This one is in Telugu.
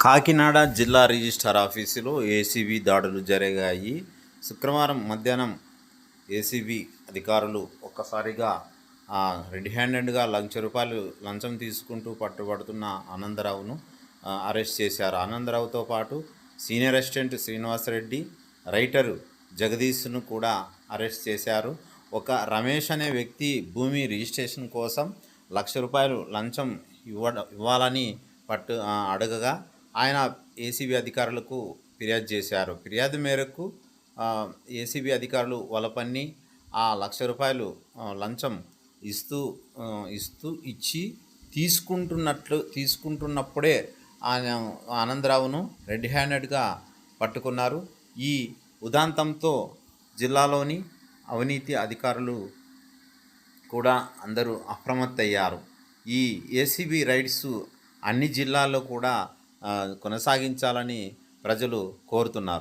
కాకినాడ జిల్లా రిజిస్టార్ ఆఫీసులో ఏసీబీ దాడులు జరిగాయి. శుక్రవారం మధ్యాహ్నం ఏసీబీ అధికారులు ఒక్కసారిగా రెడ్ హ్యాండెడ్గా లక్ష రూపాయలు లంచం తీసుకుంటూ పట్టుబడుతున్న ఆనందరావును అరెస్ట్ చేశారు. ఆనందరావుతో పాటు సీనియర్ అసిస్టెంట్ శ్రీనివాసరెడ్డి రైటరు జగదీష్ను కూడా అరెస్ట్ చేశారు. ఒక రమేష్ అనే వ్యక్తి భూమి రిజిస్ట్రేషన్ కోసం లక్ష రూపాయలు లంచం ఇవ్వ ఇవ్వాలని పట్టు అడగగా ఆయన ఏసీబీ అధికారులకు ఫిర్యాదు చేశారు. ఫిర్యాదు మేరకు ఏసీబీ అధికారులు వలపన్ని ఆ లక్ష రూపాయలు లంచం ఇస్తూ ఇస్తూ ఇచ్చి తీసుకుంటున్నట్లు తీసుకుంటున్నప్పుడే ఆయన ఆనందరావును రెడ్ హ్యాండెడ్గా పట్టుకున్నారు. ఈ ఉదాంతంతో జిల్లాలోని అవినీతి అధికారులు కూడా అందరూ అప్రమత్తయ్యారు. ఈ ఏసీబీ రైడ్స్ అన్ని జిల్లాల్లో కూడా కొనసాగించాలని ప్రజలు కోరుతున్నారు.